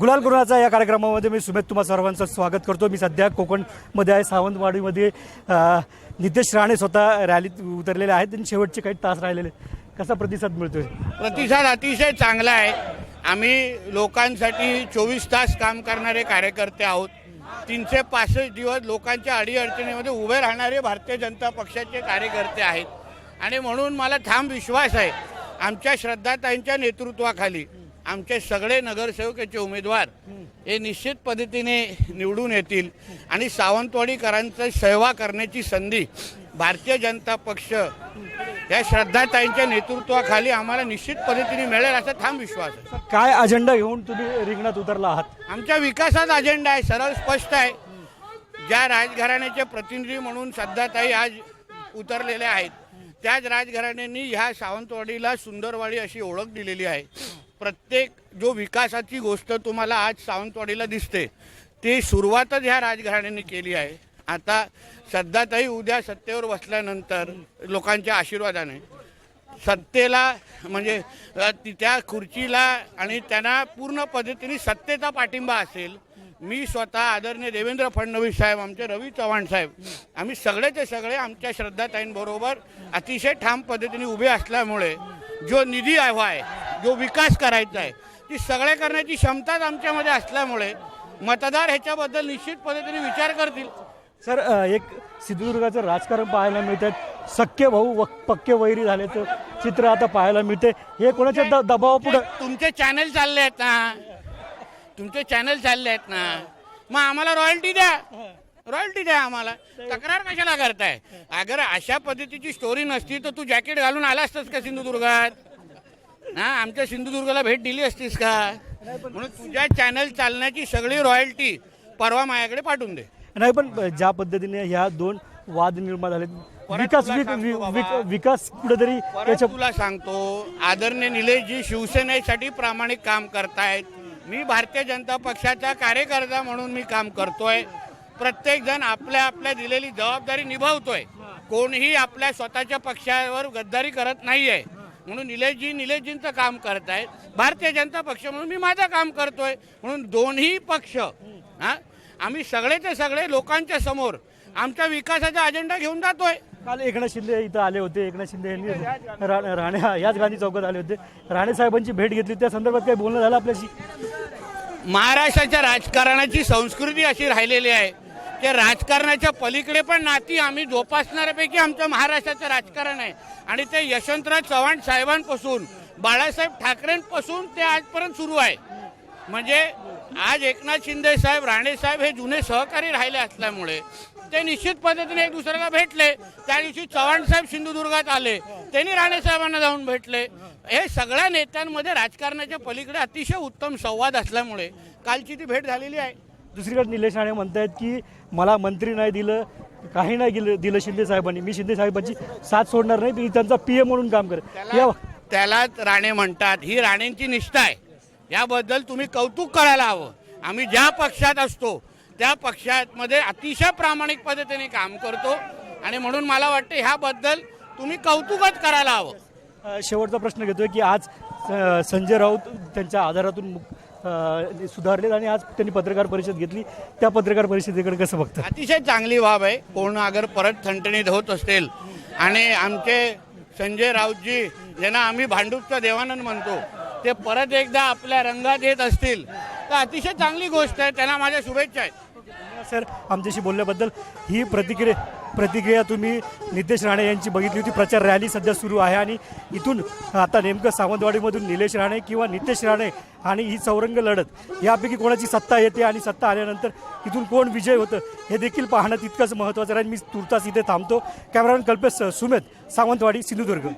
गुलाल गुरुनाचा या कार्यक्रमामध्ये मी सुमेध तुम्हा सर्वांचं स्वागत करतो. मी सध्या कोकणमध्ये आहे सावंतवाडीमध्ये. नितेश राणे स्वतः रॅलीत उतरलेले आहेत आणि शेवटचे काही तास राहिलेले कसा प्रतिसाद मिळतोय? प्रतिसाद अतिशय चांगला आहे. आम्ही लोकांसाठी चोवीस तास काम करणारे कार्यकर्ते आहोत. तीनशे पासष्ट दिवस लोकांच्या अडीअडचणीमध्ये उभे राहणारे भारतीय जनता पक्षाचे कार्यकर्ते आहेत. आणि म्हणून मला ठाम विश्वास आहे आमच्या श्रद्धाताईंच्या नेतृत्वाखाली. आमचे सगळे नगरसेवकाचे उमेदवार हे निश्चित पद्धतीने निवडून येतील. आणि सावंतवाडीकरांचं सेवा करण्याची संधी भारतीय जनता पक्ष या श्रद्धाताईंच्या नेतृत्वाखाली आम्हाला निश्चित पद्धतीने मिळेल असा ठाम विश्वास आहे. काय अजेंडा घेऊन तुम्ही रिंगणात उतरला आहात? आमच्या विकासाचा अजेंडा आहे सरळ स्पष्ट आहे. ज्या राजघराण्याचे प्रतिनिधी म्हणून श्रद्धाताई आज उतरलेल्या आहेत त्याच राजघराण्यांनी ह्या सावंतवाडीला सुंदरवाडी अशी ओळख दिलेली आहे. प्रत्येक जो विकासाची गोष्ट तुम्हाला आज सावंतवाडीला दिसते ती सुरुवातच ह्या राजघराण्याने केली आहे. आता सध्यातही उद्या सत्तेवर बसल्यानंतर लोकांच्या आशीर्वादाने सत्तेला म्हणजे त्या खुर्चीला आणि त्यांना पूर्ण पद्धतीने सत्तेचा पाठिंबा असेल मी स्वतः आदरणीय देवेंद्र फडणवीस साहेब आमचे रवी चव्हाण साहेब आम्ही सगळेचे सगळे आमच्या श्रद्धाताईंबरोबर अतिशय ठाम पद्धतीने उभे असल्यामुळे जो निधी हवा आहे जो विकास करायचा आहे ती सगळे करण्याची क्षमताच आमच्यामध्ये असल्यामुळे मतदार ह्याच्याबद्दल निश्चित पद्धतीने विचार करतील. सर अ, एक सिंधुदुर्गाचं राजकारण पाहायला मिळतात सख्य भाऊ व पक्के वैरी झाल्याचं चित्र आता पाहायला मिळते हे कोणाच्या द दबावापुढं तुमचे चॅनल चालले आहेत ना. तुमचे चॅनल चालले आहेत ना. मग आम्हाला रॉयल्टी द्या. रॉयल्टी द्या आम्हाला. तक्रार कशाला करताय? अगर अशा पद्धतीची स्टोरी नसती तर तू जॅकेट घालून आला असतास का सिंधुदुर्गात? हा आमच्या सिंधुदुर्गाला भेट दिली असतीस का? म्हणून तुझ्या चॅनल चालण्याची सगळी रॉयल्टी परवा माझ्याकडे पाठवून दे. नाही पण ज्या पद्धतीने ह्या दोन वाद निर्माण झाले विकास विक-. विक- विकास कुठेतरी याच्या तुला सांगतो आदरणीय निलेशजी शिवसेनेसाठी प्रामाणिक काम करतायत. मी भारतीय जनता पक्षाचा कार्यकर्ता म्हणून मी काम करतोय. प्रत्येक जण आपल्या आपल्या दिलेली जबाबदारी निभावतोय. कोणीही आपल्या स्वतःच्या पक्षावर गद्दारी करत नाहीये. म्हणून निलेशजी निलेशजींचं काम करतायत भारतीय जनता पक्ष म्हणून मी माझं काम करतोय. म्हणून दोन्ही पक्ष हा आम्ही सगळेचे सगळे लोकांच्या समोर आमच्या विकासाचा अजेंडा घेऊन जातोय. काल एकनाथ शिंदे इथं आले होते. एकनाथ शिंदे यांनी रा- राणे याच गांधी चौकात आले होते. राणे साहेबांची भेट घेतली. त्या संदर्भात काही बोलणं झालं आपल्याशी? महाराष्ट्राच्या राजकारणाची संस्कृती अशी राहिलेली आहे. की राजकारणाच्या पलीकडे पण नाती आम्ही जोपासणाऱ्यापैकी आमचं महाराष्ट्राचं राजकारण आहे. आणि ते यशवंतराव चव्हाण साहेबांपासून बाळासाहेब ठाकरेंपासून ते आजपर्यंत सुरू आहे. म्हणजे आज एकनाथ शिंदे साहेब राणे साहेब हे जुने सहकारी राहिले असल्यामुळे ते निश्चित पद्धतीने एक दुसऱ्याला भेटले. त्या दिवशी चव्हाण साहेब सिंधुदुर्गात आले. त्यांनी राणे साहेबांना जाऊन भेटले. हे सगळ्या नेत्यांमध्ये राजकारणाच्या पलीकडे अतिशय उत्तम संवाद असल्यामुळे कालची ती भेट झालेली आहे. दुसरीकडे निलेश राणे म्हणतायत की मला मंत्री नाही दिलं काही नाही दिलं दिलं शिंदे साहेबांनी. मी शिंदे साहेबांची साथ सोडणार नाही मी त्यांचा पी म्हणून काम या त्याला त्यालाच राणे म्हणतात ही राणेंची निष्ठा आहे. याबद्दल तुम्ही कौतुक करायला हवं. आम्ही ज्या पक्षात असतो त्या पक्षामध्ये अतिशय प्रामाणिक पद्धतीने काम करतो. आणि म्हणून मला वाटतं ह्याबद्दल तुम्ही कौतुकच करायला हवं. शेवटचा प्रश्न घेतोय की आज संजय राऊत त्यांच्या आधारातून सुधारलेत आणि आज त्यांनी पत्रकार परिषद घेतली. त्या पत्रकार परिषदेकडे कसं बघतं अतिशय चांगली बाब आहे. कोण अगर परत थंटणीत होत असेल आणि आमचे संजय राऊतजी ज्यांना आम्ही भांडूपचा देवानंद म्हणतो ते परत एकदा आपल्या रंगात येत असतील तर अतिशय चांगली गोष्ट आहे. त्यांना माझ्या शुभेच्छा आहेत. सर आमच्याशी बोलल्याबद्दल ही प्रतिक्रिया प्रतिक्रिया तुम्ही नितेश राणे यांची बघितली होती. प्रचार रॅली सध्या सुरू आहे आणि इथून आता नेमकं सावंतवाडीमधून निलेश राणे किंवा नितेश राणे आणि ही चौरंग लढत यापैकी कोणाची सत्ता येते आणि सत्ता आल्यानंतर इथून कोण विजय होतं हे देखील पाहणं तितकंच महत्त्वाचं राहील मी तुर्तास इथे थांबतो. कॅमेरामॅन कल्पेश सुमेत सावंतवाडी सिंधुदुर्ग.